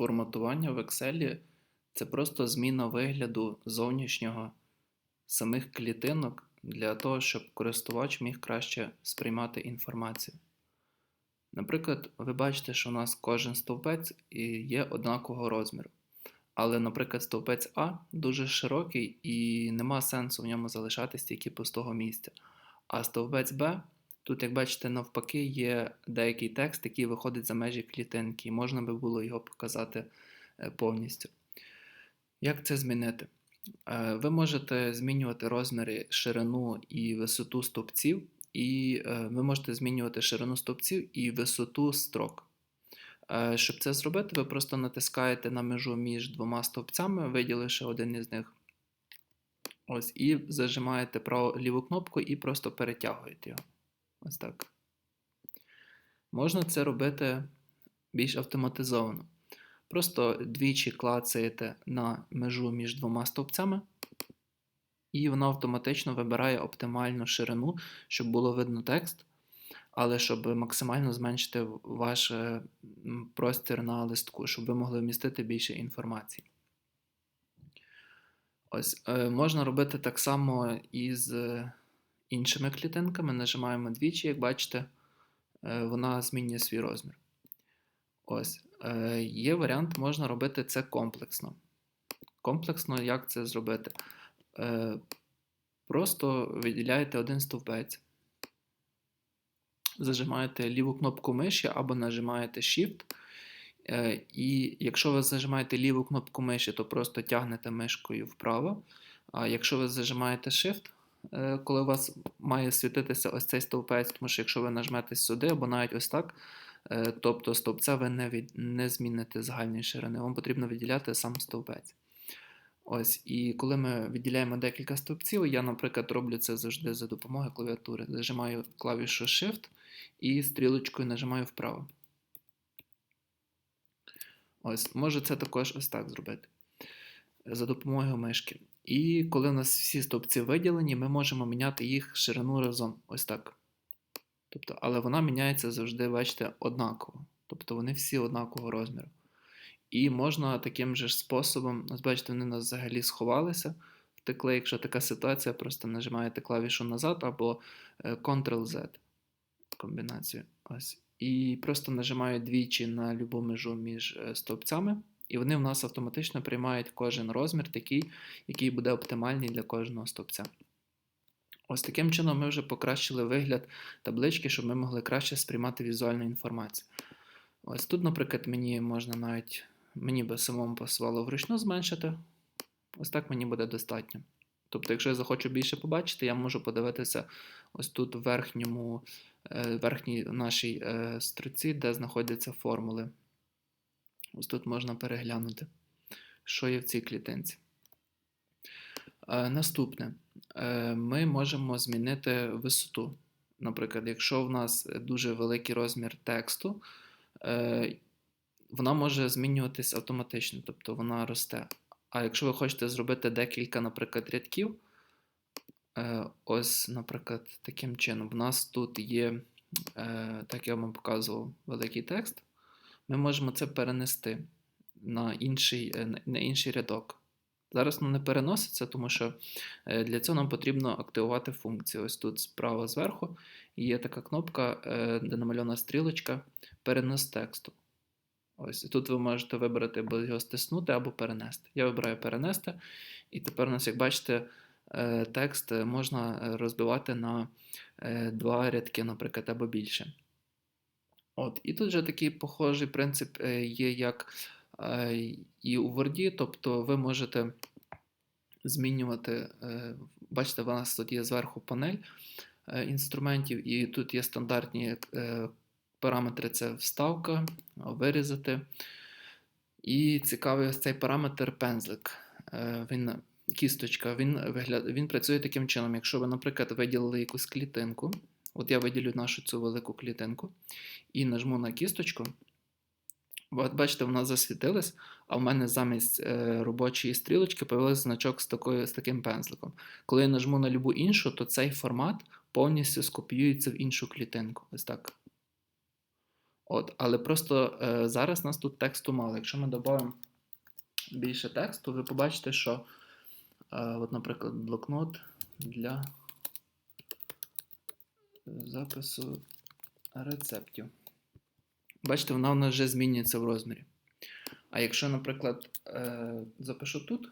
Форматування в Excel це просто зміна вигляду зовнішнього самих клітинок для того, щоб користувач міг краще сприймати інформацію. Наприклад, ви бачите, що у нас кожен стовпець є однакового розміру. Але, наприклад, стовпець А дуже широкий і нема сенсу в ньому залишатись тільки пустого місця. А стовпець Б, тут, як бачите, навпаки, є деякий текст, який виходить за межі клітинки, і можна би було його показати е, повністю. Як це змінити? Е, Ви можете змінювати розміри, ширину і висоту стовпців, і е, ви можете змінювати ширину стовпців і висоту строк. Щоб це зробити, ви просто натискаєте на межу між двома стовпцями, виділивши один із них. Ось, і зажимаєте праву ліву кнопку і просто перетягуєте його. Ось так. Можна це робити більш автоматизовано. Просто двічі клацаєте на межу між двома стовпцями, і воно автоматично вибирає оптимальну ширину, щоб було видно текст, але щоб максимально зменшити ваш е, простір на листку, щоб ви могли вмістити більше інформації. Ось, е, можна робити так само і з е, іншими клітинками. Нажимаємо двічі, як бачите, е, вона змінює свій розмір. Ось, е, є варіант, можна робити це комплексно. Комплексно, як це зробити? Е, Просто виділяєте один стовпець, зажимаєте ліву кнопку миші або нажимаєте Shift. І якщо ви зажимаєте ліву кнопку миші, то просто тягнете мишкою вправо. А якщо ви зажимаєте Shift, коли у вас має світитися ось цей стовпець, тому що якщо ви нажмете сюди або навіть ось так, е, тобто стовпця ви не, від, не зміните загальної ширини, вам потрібно виділяти сам стовпець. Ось, і коли ми виділяємо декілька стовпців, я, наприклад, роблю це завжди за допомогою клавіатури. Зажимаю клавішу Shift і стрілочкою нажимаю вправо. Ось, можу це також ось так зробити за допомогою мишки. І коли у нас всі стовпці виділені, ми можемо міняти їх ширину разом. Ось так. Тобто, але вона міняється завжди, бачите, однаково. Тобто вони всі однакового розміру. І можна таким же способом, ось бачите, вони у нас взагалі сховалися, втекли. Якщо така ситуація, просто нажимаєте клавішу назад або е, Ctrl-Z комбінацію. Ось. І просто нажимаю двічі на любу межу між е, стовпцями, і вони в нас автоматично приймають кожен розмір, такий, який буде оптимальний для кожного стовпця. Ось таким чином ми вже покращили вигляд таблички, щоб ми могли краще сприймати візуальну інформацію. Ось тут, наприклад, мені можна навіть, мені би самому пасувало вручну зменшити. Ось так мені буде достатньо. Тобто, якщо я захочу більше побачити, я можу подивитися ось тут в верхньому, е, верхній нашій е, строці, де знаходяться формули. Ось тут можна переглянути, що є в цій клітинці. Е, Наступне, Е, ми можемо змінити висоту. Наприклад, якщо в нас дуже великий розмір тексту, е, вона може змінюватись автоматично, тобто вона росте. А якщо ви хочете зробити декілька, наприклад, рядків, ось, наприклад, таким чином, в нас тут є, так я вам показував, великий текст, ми можемо це перенести на інший, е, на- інший рядок. Зараз воно не переноситься, тому що е, для цього нам потрібно активувати функцію. Ось тут справа зверху є така кнопка, е, де намальована стрілочка перенос тексту. Ось тут ви можете вибрати або його стиснути, або перенести. Я вибираю перенести, і тепер у нас, як бачите, текст можна розбивати на два рядки, наприклад, або більше. От, і тут вже такий похожий принцип е, є, як е, і у Word, тобто ви можете змінювати, е, бачите, у нас тут є зверху панель інструментів, і тут є стандартні параметри: це вставка, вирізати. І цікавий ось цей параметр пензлик. Він кісточка, він, він працює таким чином. Якщо ви, наприклад, виділили якусь клітинку, от я виділю нашу цю велику клітинку і нажму на кісточку. От бачите, вона засвітилась, а в мене замість е, робочої стрілочки появився значок з, такою, з таким пензликом. Коли я нажму на любу іншу, то цей формат повністю скопіюється в іншу клітинку. Ось так. От, але просто е, зараз нас тут тексту мало. Якщо ми додамо більше тексту, ви побачите, що, е, от, наприклад, блокнот для запису рецептів. Бачите, вона у нас вже змінюється в розмірі. А якщо, наприклад, е, запишу тут,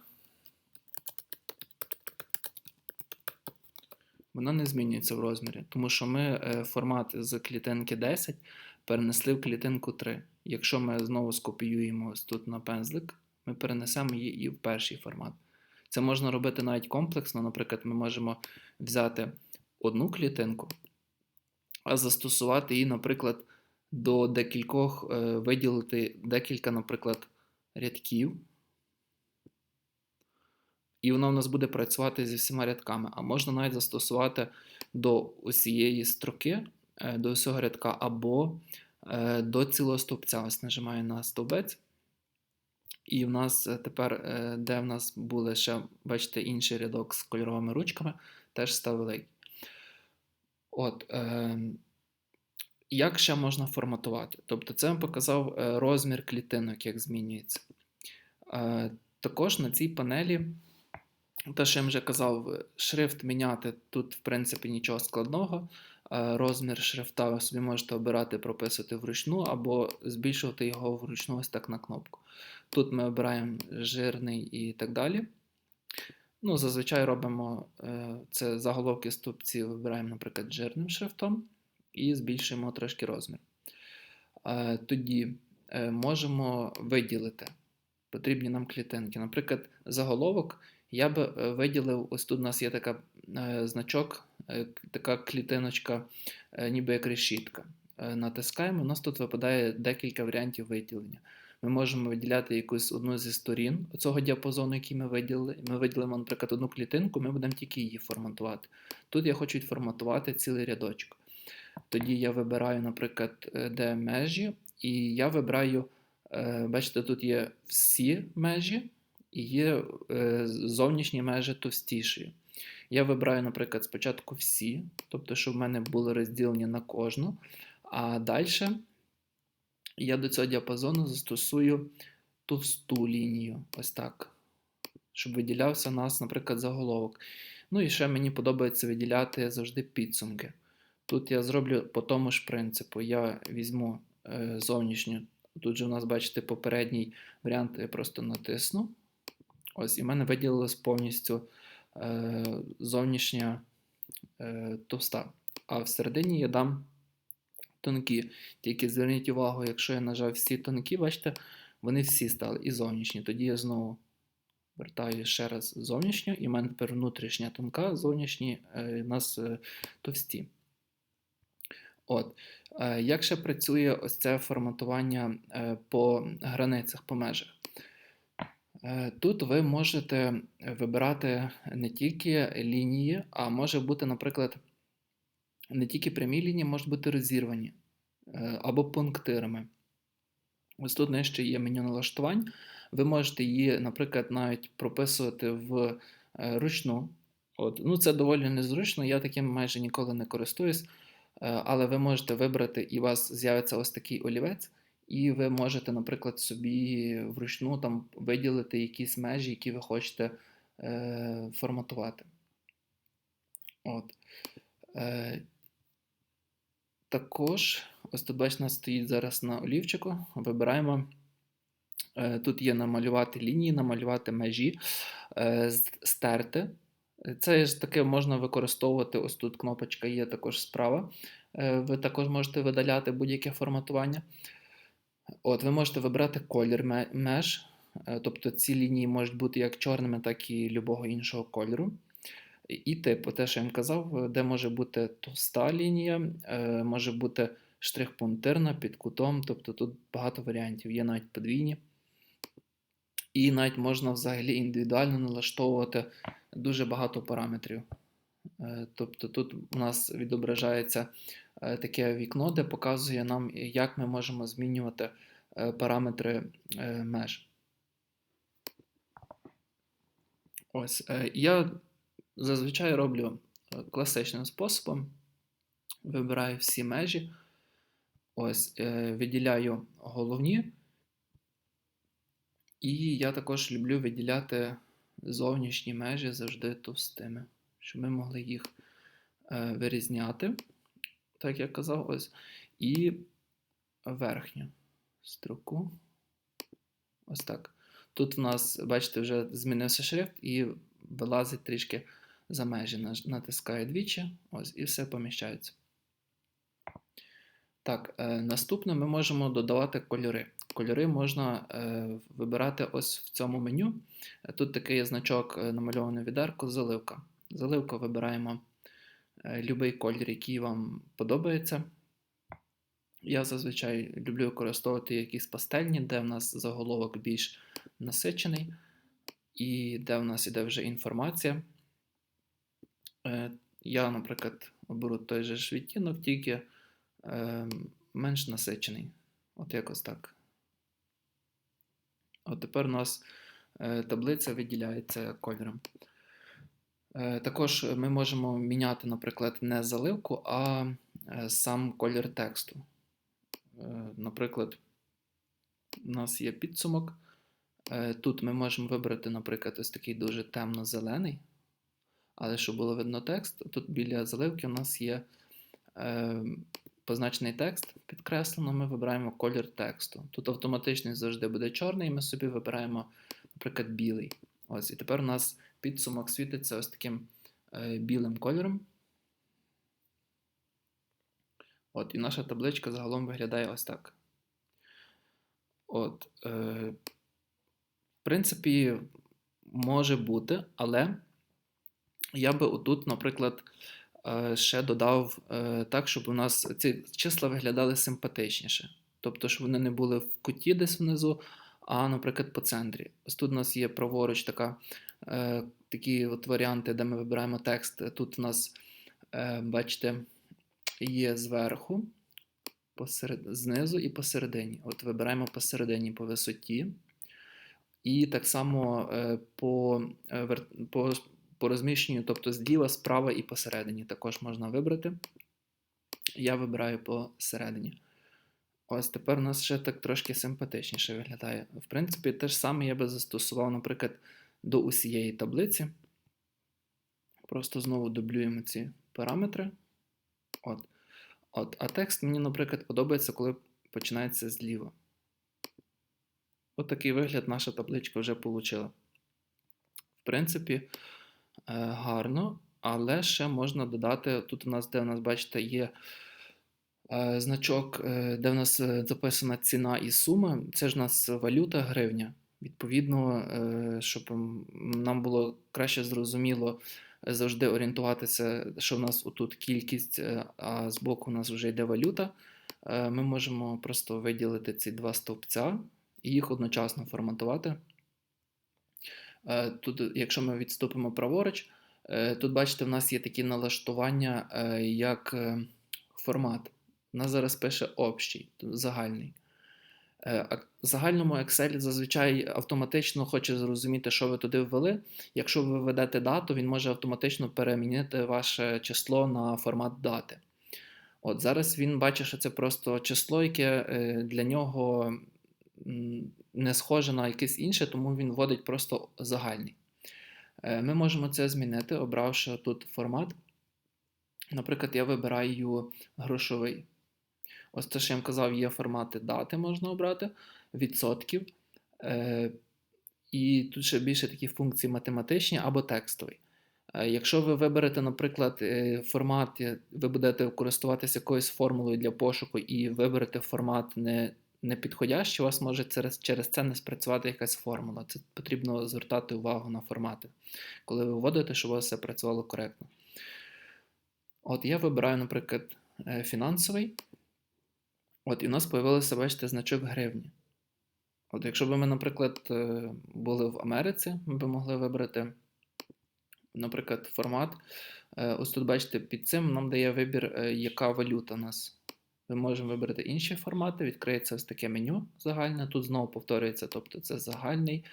вона не змінюється в розмірі, тому що ми е, формат з клітинки 10 перенесли в клітинку 3. Якщо ми знову скопіюємо ось тут на пензлик, ми перенесемо її і в перший формат. Це можна робити навіть комплексно. Наприклад, ми можемо взяти одну клітинку, а застосувати її, наприклад, до декількох е, виділити декілька, наприклад, рядків. І вона у нас буде працювати зі всіма рядками. А можна навіть застосувати до усієї строки, е, до усього рядка, або е, до цілого стовпця. Ось нажимаю на стовбець. І в нас тепер, де в нас були ще, бачите, інший рядок з кольоровими ручками, теж став великий. От, е, Як ще можна форматувати? Тобто, це я показав розмір клітинок, як змінюється. Е, Також на цій панелі, те, що я вже казав, шрифт міняти тут, в принципі, нічого складного. Розмір шрифта ви собі можете обирати, прописувати вручну, або збільшувати його вручну ось так на кнопку. Тут ми обираємо жирний і так далі. Ну, Зазвичай робимо е, це заголовки стовпці, вибираємо, наприклад, жирним шрифтом і збільшуємо трошки розмір. Е, тоді е, можемо виділити потрібні нам клітинки. Наприклад, заголовок я би виділив, ось тут у нас є така значок, така клітиночка, ніби як решітка. Натискаємо, у нас тут випадає декілька варіантів виділення. Ми можемо виділяти якусь одну зі сторін цього діапазону, який ми виділили. Ми виділимо, наприклад, одну клітинку, ми будемо тільки її форматувати. Тут я хочу відформатувати цілий рядочок. Тоді я вибираю, наприклад, е, де межі, і я вибираю, е, бачите, тут є всі межі і є е, зовнішні межі товстіші. Я вибираю, наприклад, спочатку всі, тобто, щоб в мене були розділені на кожну, а далі я до цього діапазону застосую товсту лінію. Ось так. Щоб виділявся у нас, наприклад, заголовок. Ну і ще мені подобається виділяти завжди підсумки. Тут я зроблю по тому ж принципу. Я візьму е, зовнішню. Тут же у нас, бачите, попередній варіант я просто натисну. Ось, і в мене виділилась повністю е, зовнішня е, товста. А всередині я дам тонкі. Тільки зверніть увагу, якщо я нажав всі тонкі, бачите, вони всі стали і зовнішні. Тоді я знову вертаю ще раз зовнішню, і в мене тепер внутрішня тонка, зовнішні е, у нас е, товсті. От. Е, як ще працює ось це форматування по границях, по межах? Тут ви можете вибирати не тільки лінії, а може бути, наприклад, не тільки прямі лінії можуть бути розірвані е, або пунктирами. Ось тут нижче є меню налаштувань. Ви можете її, наприклад, навіть прописувати в е, ручну. От. Ну, Це доволі незручно, я таким майже ніколи не користуюсь. Е, але ви можете вибрати, і у вас з'явиться ось такий олівець, і ви можете, наприклад, собі вручну там виділити якісь межі, які ви хочете е, форматувати. От. Е, також, ось тут стоїть зараз на олівчику. Вибираємо. Е, тут є намалювати лінії, намалювати межі, е, стерти. Це ж таке можна використовувати. Ось тут кнопочка є також справа. Е, ви також можете видаляти будь-яке форматування. От, Ви можете вибрати колір меж, тобто ці лінії можуть бути як чорними, так і любого іншого кольору. І типу, те, що я вам казав, де може бути товста лінія, е, може бути штрих пунктирна під кутом, тобто тут багато варіантів, є навіть подвійні. І навіть можна взагалі індивідуально налаштовувати дуже багато параметрів. Е, тобто тут у нас відображається е, таке вікно, де показує нам, як ми можемо змінювати параметри меж. Ось, я Зазвичай роблю е, класичним способом. Вибираю всі межі. Ось, е, виділяю головні. І я також люблю виділяти зовнішні межі завжди товстими, щоб ми могли їх е, вирізняти, так як казав, ось. І верхню строку. Ось так. Тут в нас, бачите, вже змінився шрифт і вилазить трішки за межі. Натискаю двічі, ось, і все поміщається. Так, е, наступне ми можемо додавати кольори. Кольори можна е, вибирати ось в цьому меню. Тут такий є значок е, намальований відерко, заливка. Заливку вибираємо е, будь-який колір, який вам подобається. Я зазвичай люблю використовувати якісь пастельні, де в нас заголовок більш насичений, і де в нас іде вже інформація. Е, Я, наприклад, оберу той же ж відтінок, тільки е, менш насичений. От якось так. От тепер у нас е, таблиця виділяється кольором. Також ми можемо міняти, наприклад, не заливку, а сам колір тексту. Наприклад, у нас є підсумок. Тут ми можемо вибрати, наприклад, ось такий дуже темно-зелений. Але щоб було видно текст, тут біля заливки у нас є е, позначений текст підкреслено, ми вибираємо колір тексту. Тут автоматично завжди буде чорний, і ми собі вибираємо, наприклад, білий. Ось, і тепер у нас підсумок світиться ось таким е, білим кольором. От, і наша табличка загалом виглядає ось так. От, е, в принципі, може бути, але я би отут, наприклад, е, ще додав е, так, щоб у нас ці числа виглядали симпатичніше. Тобто, щоб вони не були в куті десь внизу, а, наприклад, по центрі. Ось тут у нас є праворуч така, е, такі от варіанти, де ми вибираємо текст. Тут у нас, бачите, є зверху, посеред... знизу і посередині. От вибираємо посередині по висоті. І так само по, по, по розміщенню, тобто зліва, справа і посередині також можна вибрати. Я вибираю посередині. Ось тепер у нас ще так трошки симпатичніше виглядає. В принципі, те ж саме я би застосував, наприклад, до усієї таблиці. Просто знову дублюємо ці параметри. От. От. А текст мені, наприклад, подобається, коли починається зліва. От вигляд наша табличка вже отримала. В принципі, гарно, але ще можна додати. Тут у нас, де у нас, бачите, є е, значок, е, де в нас е, записана ціна і сума. Це ж у нас валюта гривня. Відповідно, е, щоб нам було краще зрозуміло е, завжди орієнтуватися, що в нас отут кількість, е, а збоку у нас вже йде валюта. Е, Ми можемо просто виділити ці два стовпця і їх одночасно форматувати. Е, Тут, якщо ми відступимо праворуч, е, тут бачите, в нас є такі налаштування, е, як формат. У нас зараз пише общий, загальний. В загальному Excel зазвичай автоматично хоче зрозуміти, що ви туди ввели. Якщо ви введете дату, він може автоматично перемінити ваше число на формат дати. От зараз він бачить, що це просто число, яке для нього не схоже на якесь інше, тому він вводить просто загальний. Е, Ми можемо це змінити, обравши тут формат. Наприклад, я вибираю грошовий. Ось те, що я вам казав, є формати дати можна обрати, відсотків. Е, і тут ще більше такі функції математичні або текстовий. Е, Якщо ви виберете, наприклад, формат, ви будете користуватися якоюсь формулою для пошуку і виберете формат не, не підходящий, у вас може через, через це не спрацювати якась формула. Це потрібно звертати увагу на формати, коли ви вводите, щоб у вас все працювало коректно. От я вибираю, наприклад, е, фінансовий. От, і у нас з'явився, бачите, значок гривні. От, якщо б ми, наприклад, е, були в Америці, ми б могли вибрати, наприклад, формат. Е, Ось тут, бачите, під цим нам дає вибір, яка валюта у нас. Ми можемо вибрати інші формати, відкриється ось таке меню загальне. Тут знову повторюється, тобто це загальний.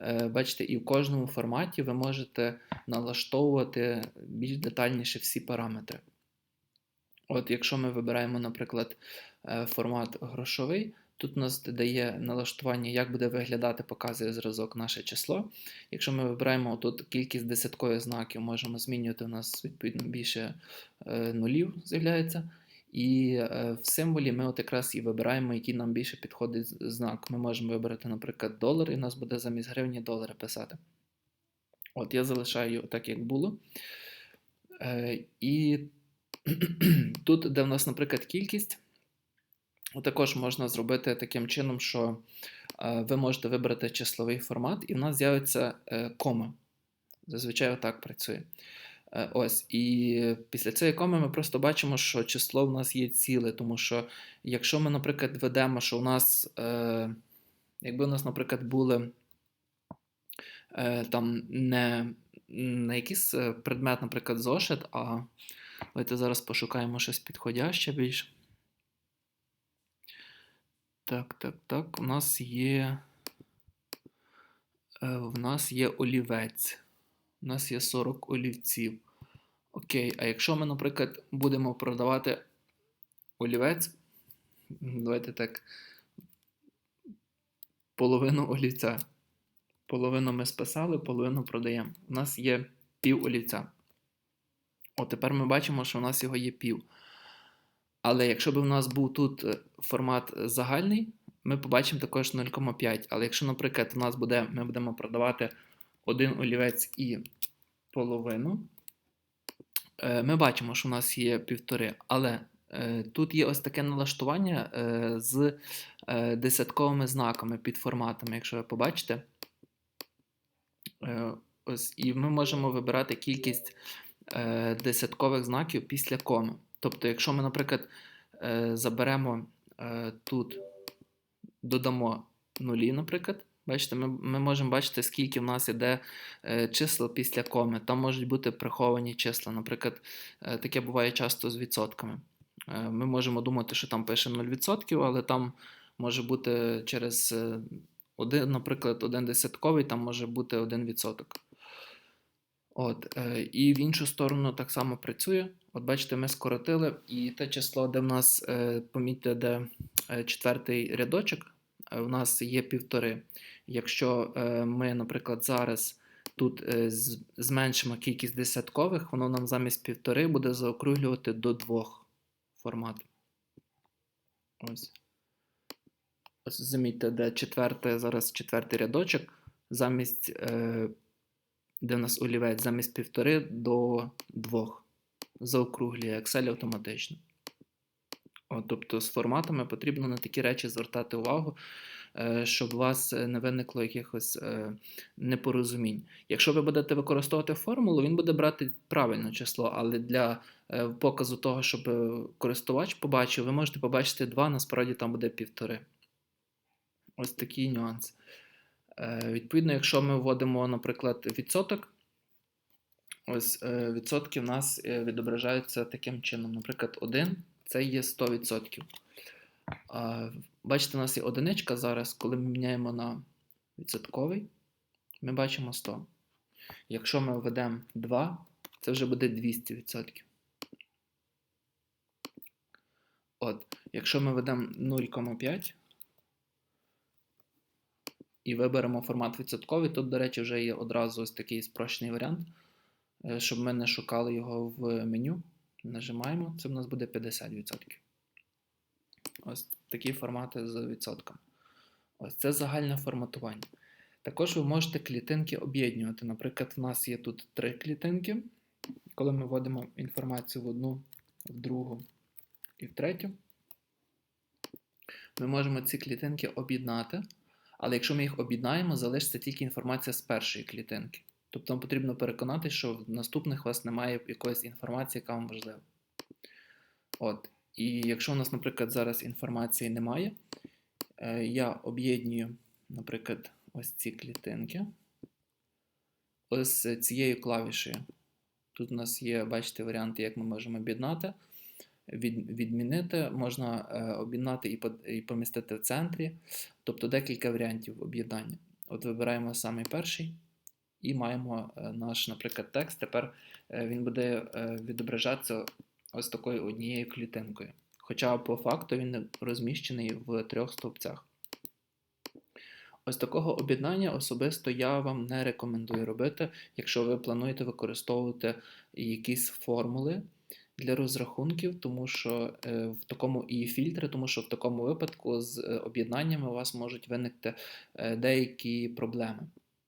Е, Бачите, і в кожному форматі ви можете налаштовувати більш детальніше всі параметри. От, якщо ми вибираємо, наприклад, е, формат грошовий, тут у нас дає налаштування, як буде виглядати, показує зразок наше число. Якщо ми вибираємо тут кількість десяткових знаків, можемо змінювати, у нас відповідно більше е, нулів з'являється. І е, в символі ми от якраз і вибираємо, який нам більше підходить знак. Ми можемо вибрати, наприклад, долар, і у нас буде замість гривні долари писати. От я залишаю так, як було. Е, і тут, де в нас, наприклад, кількість, також можна зробити таким чином, що е, ви можете вибрати числовий формат, і в нас з'явиться кома. Зазвичай отак працює. Е, Ось, і після цієї коми ми просто бачимо, що число в нас є ціле, тому що якщо ми, наприклад, ведемо, що у нас, е, якби у нас, наприклад, були е, там не, не якийсь е, предмет, наприклад, зошит, а давайте зараз пошукаємо щось підходяще більш. Так, так, так. У нас є. е, В нас є олівець. У нас є 40 олівців. Окей, а якщо ми, наприклад, будемо продавати олівець, давайте так, половину олівця. Половину ми списали, половину продаємо. У нас є пів олівця. От тепер ми бачимо, що у нас його є пів. Але якщо б у нас був тут е, формат загальний, ми побачимо також 0,5. Але якщо, наприклад, у нас буде, ми будемо продавати один олівець і половину, е, ми бачимо, що у нас є півтори. Але е, тут є ось таке налаштування е, з десятковими знаками під форматами, якщо ви побачите. Ось, і ми можемо вибирати кількість десяткових знаків після коми. Тобто, якщо ми, наприклад, заберемо тут, додамо нулі, наприклад, бачите, ми, ми можемо бачити, скільки в нас іде е, чисел після коми. Там можуть бути приховані числа. Наприклад, е, таке буває часто з відсотками. Е, ми можемо думати, що там пише 0%, але там може бути через е, один, наприклад, один десятковий, там може бути 1%. От, е, і в іншу сторону так само працює. От бачите, ми скоротили, і те число, де в нас, е, помітьте, де е, четвертий рядочок, е, в нас є півтори. Якщо е, ми, наприклад, зараз тут е, зменшимо кількість десяткових, воно нам замість півтори буде заокруглювати до двох формат. Ось. Ось замітьте, де четверте, зараз четвертий рядочок, замість, е, де в нас олівець, замість півтори до двох. Заокруглює Excel автоматично. От, тобто з форматами потрібно на такі речі звертати увагу, щоб у вас е, не виникло якихось е, непорозумінь. Якщо ви будете використовувати формулу, він буде брати правильне число, але для е, показу того, щоб е, користувач побачив, ви можете побачити 2, насправді там буде півтори. Ось такий нюанс. Е, Відповідно, якщо ми вводимо, наприклад, відсоток, ось е, відсотки в нас е, відображаються таким чином. Наприклад, 1 це є 100%. Бачите, у нас є одиничка зараз, коли ми міняємо на відсотковий, ми бачимо 100. Якщо ми введемо 2, це вже буде 200%. От, якщо ми введемо 0,5 і виберемо формат відсотковий, тут, до речі, вже є одразу ось такий спрощений варіант, е, щоб ми не шукали його в меню. Нажимаємо, це в нас буде 50%. Ось такі формати з відсотком. Ось це загальне форматування. Також ви можете клітинки об'єднувати. Наприклад, в нас є тут три клітинки. Коли ми вводимо інформацію в одну, в другу і в третю, ми можемо ці клітинки об'єднати. Але якщо ми їх об'єднаємо, залишиться тільки інформація з першої клітинки. Тобто вам потрібно переконати, що в наступних у вас немає якоїсь інформації, яка вам важлива. От. І якщо у нас, наприклад, зараз інформації немає, е, я об'єдную, наприклад, ось ці клітинки. Ось цією клавішею. Тут у нас є, бачите, варіанти, як ми можемо об'єднати. Від, відмінити, можна е, об'єднати і, і помістити в центрі, тобто декілька варіантів об'єднання. От вибираємо самий перший і маємо е, наш, наприклад, текст. Тепер він буде відображатися ось такою однією клітинкою. Хоча по факту він розміщений в трьох стовпцях. Ось такого об'єднання особисто я вам не рекомендую робити, якщо ви плануєте використовувати якісь формули для розрахунків, тому що е, в такому і фільтри, тому що в такому випадку з е, об'єднаннями у вас можуть виникти е, деякі проблеми.